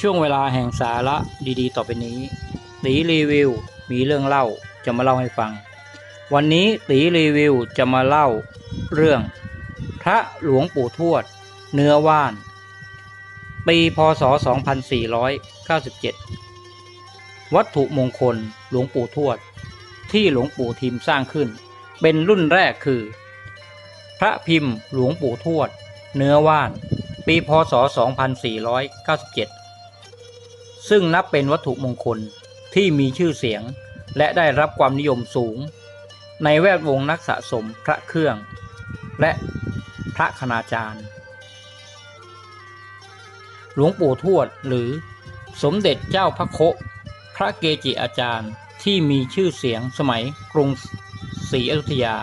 ช่วงเวลาแห่งสาระดีๆ ต่อไปนี้ ตีรีวิวมีเรื่องเล่าจะมาเล่าให้ฟัง วันนี้ตีรีวิวจะมาเล่าเรื่อง พระหลวงปู่ทวด เนื้อว่าน ปีพศ 2497 วัตถุมงคลหลวงปู่ทวด ที่หลวงปู่ทิมสร้างขึ้น เป็นรุ่นแรกคือ พระพิมพ์หลวงปู่ทวด เนื้อว่าน ปีพศ 2497 ซึ่งนับเป็นวัตถุมงคลที่มีชื่อเสียงและได้รับความนิยมสูง ในแวดวงนักสะสมพระเครื่อง และพระคณาจารย์ หลวงปู่ทวดหรือสมเด็จเจ้าพระโคพระเกจิอาจารย์ที่มีชื่อเสียงสมัยกรุงศรีอยุธยา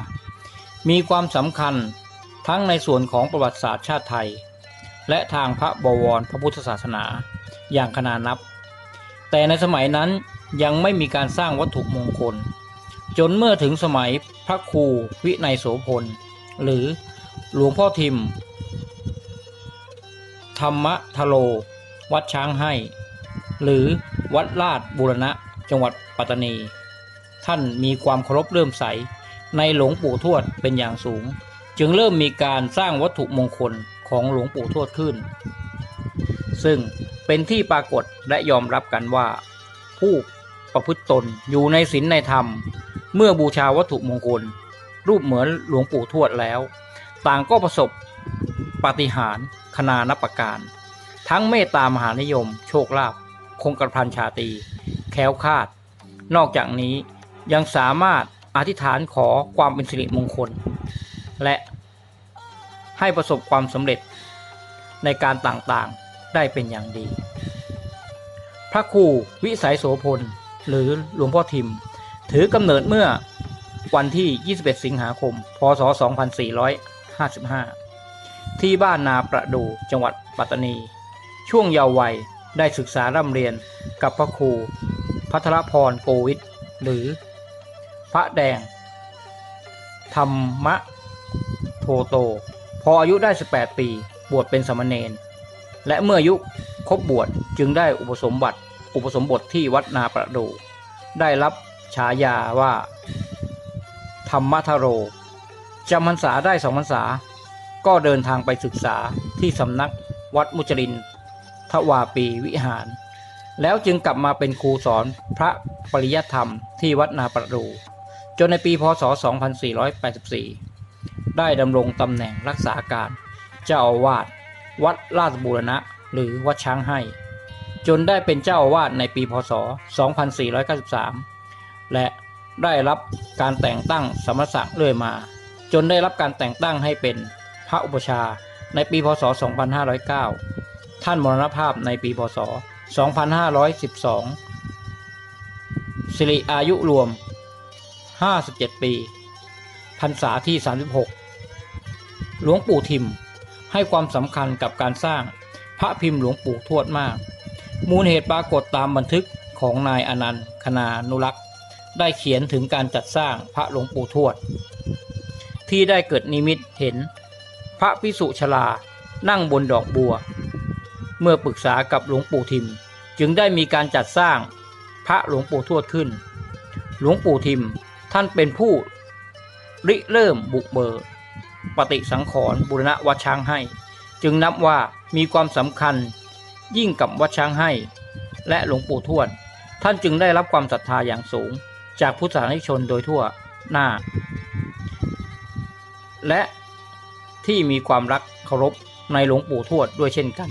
มีความสำคัญทั้งในส่วนของประวัติศาสตร์ชาติไทย และทางพระบวรพระพุทธศาสนาอย่างขนานับ แต่ในสมัยนั้นยังไม่มีการสร้างวัตถุมงคล จนเมื่อถึงสมัยพระครูวินัยโสพล หรือหลวงพ่อทิม ธรรมทโล วัดช้างให้ หรือวัดลาดบูรณะจังหวัดปัตตานี ท่านมีความเคารพเริ่มใสในหลวงปู่ทวดเป็นอย่างสูง จึงเริ่มมีการสร้างวัตถุมงคลของหลวงปู่ทวดขึ้น ซึ่ง เป็นที่ปรากฏและยอมรับกันว่า ผู้ประพฤติตนอยู่ในศีลในธรรม เมื่อบูชาวัตถุมงคล รูปเหมือนหลวงปู่ทวดแล้ว ต่างก็ประสบปาฏิหาริย์ขนานับประการ ทั้งเมตตามหานิยม โชคลาภคงกระพันชาตีแค้วคาด นอกจากนี้ยังสามารถอธิษฐานขอความเป็นสิริมงคล และให้ประสบความสำเร็จในการต่างๆ ได้เป็นอย่างดี พระครูวิสัยโสพล หรือหลวงพ่อทิม ถือกำเนิดเมื่อวันที่ 21 สิงหาคม พศ 2455 ที่บ้านนาประดูจังหวัดปัตตานี ช่วงเยาว์วัยได้ศึกษาร่ำเรียนกับพระครูพัทรพรโกวิทหรือพระแดง ธรรมะโทโต พออายุได้ 18 ปี บวชเป็นสามเณร และเมื่อยุครบบวชจึงได้อุปสมบัติอุปสมบทที่วัดนาประดู ได้รับฉายาว่า ธรรมทโรจำพรรษาได้สองพรรษา ก็เดินทางไปศึกษาที่สำนักวัดมุจลินทวาปีวิหาร แล้วจึงกลับมาเป็นครูสอนพระปริยธรรมที่วัดนาประดู จนในปีพศ 2484 ได้ดำรงตำแหน่งรักษาการเจ้าอาวาส วัดราชบูรณะ หรือวัดช้างให้ จนได้เป็นเจ้าอาวาสในปีพศ 2493 และได้รับการแต่งตั้งสมณศักดิ์เรื่อยมา จนได้รับการแต่งตั้งให้เป็นพระอุปชาในปีพศ 2509 ท่านมรณภาพในปีพศ 2512 สิริอายุรวม 57 ปี พรรษาที่ 36 หลวงปู่ทิม ให้ความสำคัญกับการสร้างพระพิมพ์หลวงปู่ทวดมาก มูลเหตุปรากฏตามบันทึกของนายอนันต์คณานุรักษ์ ได้เขียนถึงการจัดสร้างพระหลวงปู่ทวด ที่ได้เกิดนิมิตเห็น พระพิสุชลานั่งบนดอกบัว เมื่อปรึกษากับหลวงปู่ทิม จึงได้มีการจัดสร้างพระหลวงปู่ทวดขึ้น หลวงปู่ทิมท่านเป็นผู้ริเริ่มบุกเบิก ปฏิสังขรณ์บุรณะวัดช้างให้ จึงนับว่ามีความสำคัญยิ่งกับวัดช้างให้ และหลวงปู่ทวด ท่านจึงได้รับความศรัทธาอย่างสูง จากพุทธศาสนิกชนโดยทั่วหน้า และที่มีความรักเคารพในหลวงปู่ทวดด้วยเช่นกัน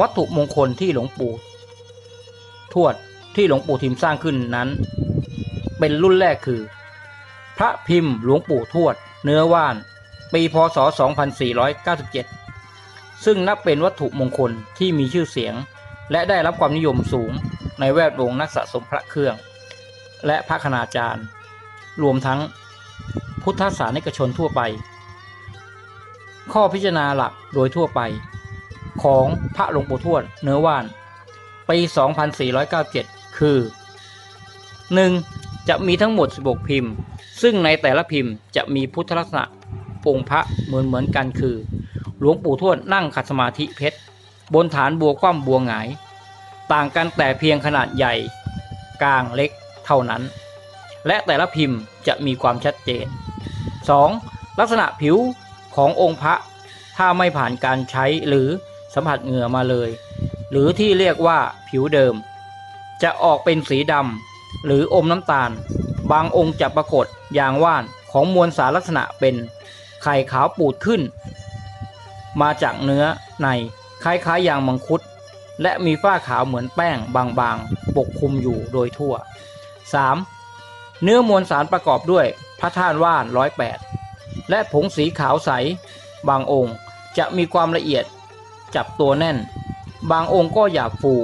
วัตถุมงคลที่หลวงปู่ทวดที่หลวงปู่ทิมสร้างขึ้นนั้น เป็นรุ่นแรกคือ พระพิมพ์หลวงปู่ทวด เนื้อว่าน ปีพศ 2497 ซึ่งนับเป็นวัตถุมงคลที่มีชื่อเสียง และได้รับความนิยมสูงในแวดวงนักสะสมพระเครื่อง และพระคณาจารย์ รวมทั้งพุทธศาสนิกชนทั่วไป ข้อพิจารณาหลักโดยทั่วไป ของพระหลวงปู่ทวดเนื้อว่าน ปี 2497 คือ 1. จะมีทั้งหมด 16 พิมพ์ ซึ่งในแต่ละพิมพ์จะมีพุทธลักษณะองค์พระเหมือนเหมือนกันคือ หลวงปู่ทวดนั่งขัดสมาธิเพชร บนฐานบัวคว่ำบัวหงาย ต่างกันแต่เพียงขนาดใหญ่ กลางเล็กเท่านั้น และแต่ละพิมพ์จะมีความชัดเจน 2. ลักษณะผิวขององค์พระถ้าไม่ผ่านการใช้หรือสัมผัสเหงื่อมาเลย หรือที่เรียกว่าผิวเดิม จะออกเป็นสีดำ หรืออมน้ำตาล บางองค์จะปรากฏอย่างว่านของมวลสารลักษณะเป็นไข่ขาวปูดขึ้น มาจากเนื้อในคล้ายๆยางมังคุด และมีฝ้าขาวเหมือนแป้งบางๆ ปกคลุมอยู่โดยทั่ว 3. เนื้อมวลสารประกอบด้วยพระธาตุว่านร้อยแปดและผงสีขาวใส บางองค์จะมีความละเอียดจับตัวแน่น บางองค์ก็หยาบฟู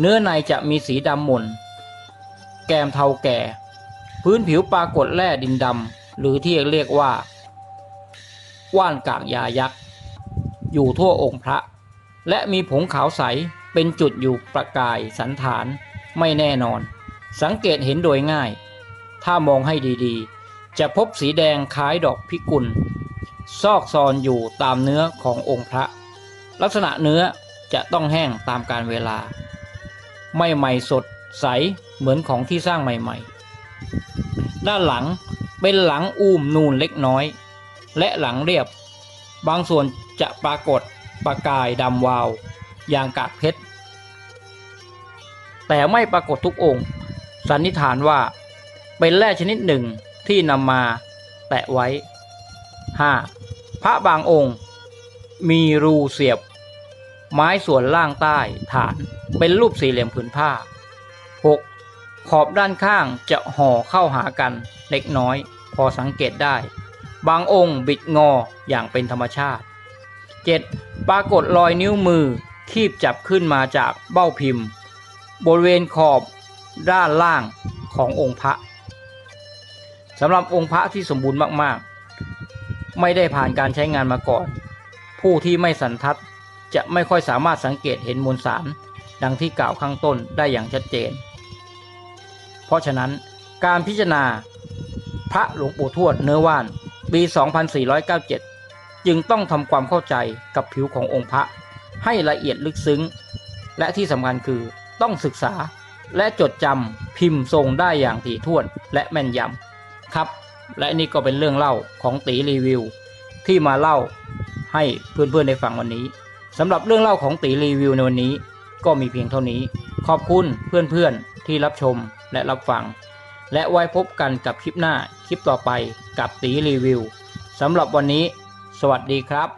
เนื้อในจะมีสีดำหม่น แกมเทาแก่ พื้นผิวปรากฏแร่ดินดำหรือที่เรียกว่า ว่านกากยายักษ์ อยู่ทั่วองค์พระ และมีผงขาวใสเป็นจุดอยู่ประกายสันฐานไม่แน่นอน สังเกตเห็นโดยง่าย ถ้ามองให้ดีๆ จะพบสีแดงคล้ายดอกพิกุล ซอกซอนอยู่ตามเนื้อขององค์พระ ลักษณะเนื้อจะต้องแห้งตามการเวลา ไม่ใหม่สดใส เหมือนของที่สร้างใหม่ๆ ด้านหลังเป็นหลังอูมนูนเล็กน้อย และหลังเรียบ บางส่วนจะปรากฏประกายดำวาว อย่างกากเพชร แต่ไม่ปรากฏทุกองค์ สันนิษฐานว่าเป็นแร่ชนิดหนึ่งที่นำมาแปะไว้ 5. พระบางองค์ มีรูเสียบ ไม้ส่วนล่างใต้ฐานเป็นรูปสี่เหลี่ยมผืนผ้า 6. ขอบด้านข้างจะห่อเข้าหากันเล็กน้อย พอสังเกตได้ บางองค์บิดงออย่างเป็นธรรมชาติ 7. ปรากฏรอยนิ้วมือคีบจับขึ้นมาจากเบ้าพิมพ์ บริเวณขอบด้านล่างขององค์พระสำหรับองค์พระที่สมบูรณ์มากๆ ไม่ได้ผ่านการใช้งานมาก่อน ผู้ที่ไม่สันทัดจะไม่ค่อยสามารถสังเกตเห็นมวลสาร ดังที่กล่าวข้างต้นได้อย่างชัดเจน เพราะฉะนั้นการพิจารณาพระหลวงปู่ทวดเนื้อว่านปี 2497 จึงต้องทำความเข้าใจกับผิวขององค์พระให้ละเอียดลึกซึ้ง และที่สำคัญคือต้องศึกษาและจดจำพิมพ์ทรงได้อย่างถี่ถ้วนและแม่นยำครับ และนี่ก็เป็นเรื่องเล่าของตีรีวิว ที่มาเล่าให้เพื่อนๆได้ฟังวันนี้สำหรับเรื่องเล่าของตีรีวิวในวันนี้ก็มีเพียงเท่านี้ ขอบคุณเพื่อนๆที่รับชมและรับฟัง และไว้พบกันกับคลิปหน้าคลิปต่อไปกับตีรีวิวสำหรับวันนี้ สวัสดีครับ